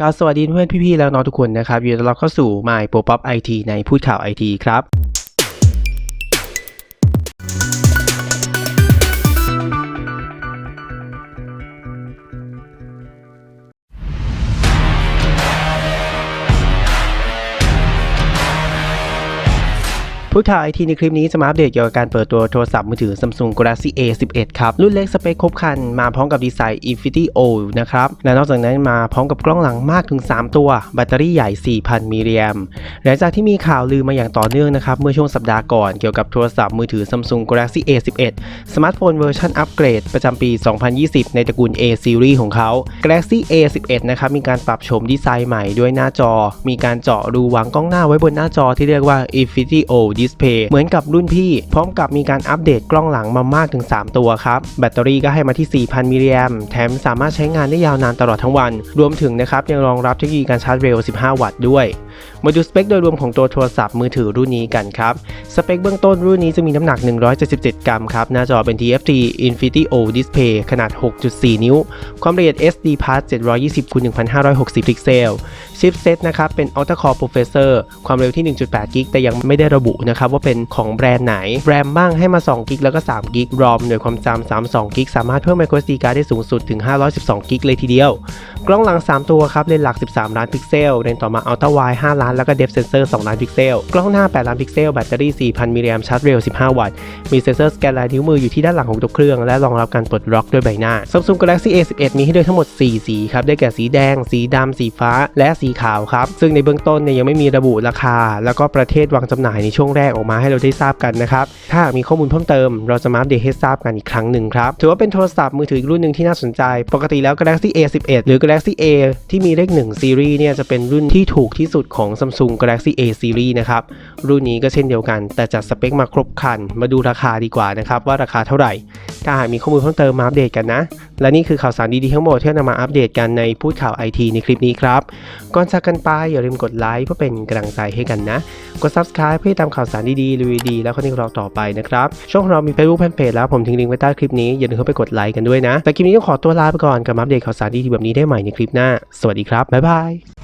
กราบสวัสดีเพื่อนพี่ๆแล้วน้องทุกคนนะครับยินดีต้อนรับเข้าสู่ My p o p Up IT ในพูดข่าว IT ครับ พูดข่าวไอทีในคลิปนี้จะมาอัปเดตเกี่ยวกับการเปิดตัวโทรศัพท์มือถือ Samsung Galaxy A11 ครับ รุ่นเล็กสเปคครบครันมาพร้อมกับดีไซน์ Infinity O นะครับ และนอกจากนั้นมาพร้อมกับกล้องหลังมากถึง 3 ตัว แบตเตอรี่ใหญ่ 4,000 มิลลิแอมหลังจากที่มีข่าวลือมาอย่างต่อเนื่องนะครับ เมื่อช่วงสัปดาห์ก่อนเกี่ยวกับโทรศัพท์มือถือ Samsung Galaxy A11 สมาร์ทโฟนเวอร์ชันอัปเกรดประจำปี 2020 ในตระกูล A Series ของเขา Galaxy A11 นะครับมีการปรับโฉมดีไซน์ใหม่ด้วยหน้าจอ มีการเจาะรูวางกล้องหน้าไว้บนหน้าจอที่เรียกว่า Infinity O s p l a y เหมือนกับรุ่นพี่ พร้อมกับมีการอัปเดตกล้องหลังมามากถึง 3 ตัวครับ แบตเตอรี่ก็ให้มาที่ 4,000 มิลลิแอมป์แถมสามารถใช้งานได้ยาวนานตลอดทั้งวัน รวมถึงนะครับยังรองรับเทคโนโลยีการชาร์จเร็ว 15 วัตต์ด้วย มาดูสเปคโดยรวมของตัวโทรศัพท์มือถือรุ่นนี้กันครับ สเปคเบื้องต้นรุ่นนี้จะมีน้ำหนัก 177 กรัมครับ หน้าจอเป็น TFT Infinity O Display ขนาด 6.4 นิ้ว ความละเอียด SD Plus 720คูณ1560 พิกเซล ชิปเซตนะครับเป็น Octa Core Processor ความเร็วที่ 1.8 กิกแต่ยังไม่ได้ระบุนะครับว่าเป็นของแบรนด์ไหน แรมบ้างให้มา2กิกแล้วก็3กิก ROM หน่วยความจำ32กิกสามารถเพิ่ม microSD card ได้สูงสุดถึง 512กิกเลยทีเดียว กล้องหลัง 3 ตัวครับเลนส์หลัก 13 ล้านพิกเซลเลนส์ต่อมา Ultra Wide 5ล้านแล้วก็ Depth Sensor 2ล้านพิกเซลกล้องหน้า 8 ล้านพิกเซลแบตเตอรี่ 4,000 มิลลิแอมชาร์จเร็ว 15 วัตต์มีเซนเซอร์สแกนลายนิ้วมืออยู่ที่ด้านหลังของตัวเครื่อง และรองรับการปลดล็อกด้วยใบหน้า Samsung Galaxy A11 มีให้เลือกทั้งหมด 4 สีครับได้แก่สีแดง สีดำสีฟ้า และสีขาวครับซึ่งในเบื้องต้นเนี่ยยังไม่มีระบุราคา แล้วก็ประเทศวางจำหน่ายในช่วงแรกออกมาให้เราได้ทราบกันนะครับ ถ้าหากมีข้อมูลเพิ่มเติม เราจะมาอัปเดตให้ทราบกันอีกครั้งหนึ่งครับ ถือว่าเป็นโทรศัพท์มือถืออีกรุ่นหนึ่งที่น่าสนใจ ปกติแล้ว Galaxy A11 หรือ Galaxy A ที่มีเลข1 Series เนี่ยจะเป็นรุ่นที่ถูกที่สุดของ Samsung Galaxy A Series นะครับ รุ่นนี้ก็เช่นเดียวกัน แต่จัดสเปคมาครบครัน มาดูราคาดีกว่านะครับว่าราคาเท่าไหร่ ถ้าหากมีข้อมูลเพิ่มเติมมาอัปเดตกันนะ และนี่คือข่าวสารดีๆทั้งหมดที่นำมาอัปเดตกันในพูดข่าวไอทีในคลิปนี้ครับ ก่อนจากกันไปอย่าลืมกดไลค์เพื่อเป็นกำลังใจให้กันนะ กด subscribe เพื่อติดตามข่าวสารดีๆรีวิวดีแล้วคอนเทนต์ของเราต่อไปนะครับ ช่องของเรามี Facebook Fanpage แล้วผมทิ้งลิงก์ไว้ใต้คลิปนี้อย่าลืมเข้าไปกดไลค์กันด้วยนะแต่คลิปนี้ต้องขอตัวลาไปก่อนกับอัปเดตข่าวสารดีๆแบบนี้ได้ใหม่ในคลิปหน้า สวัสดีครับบ๊ายบาย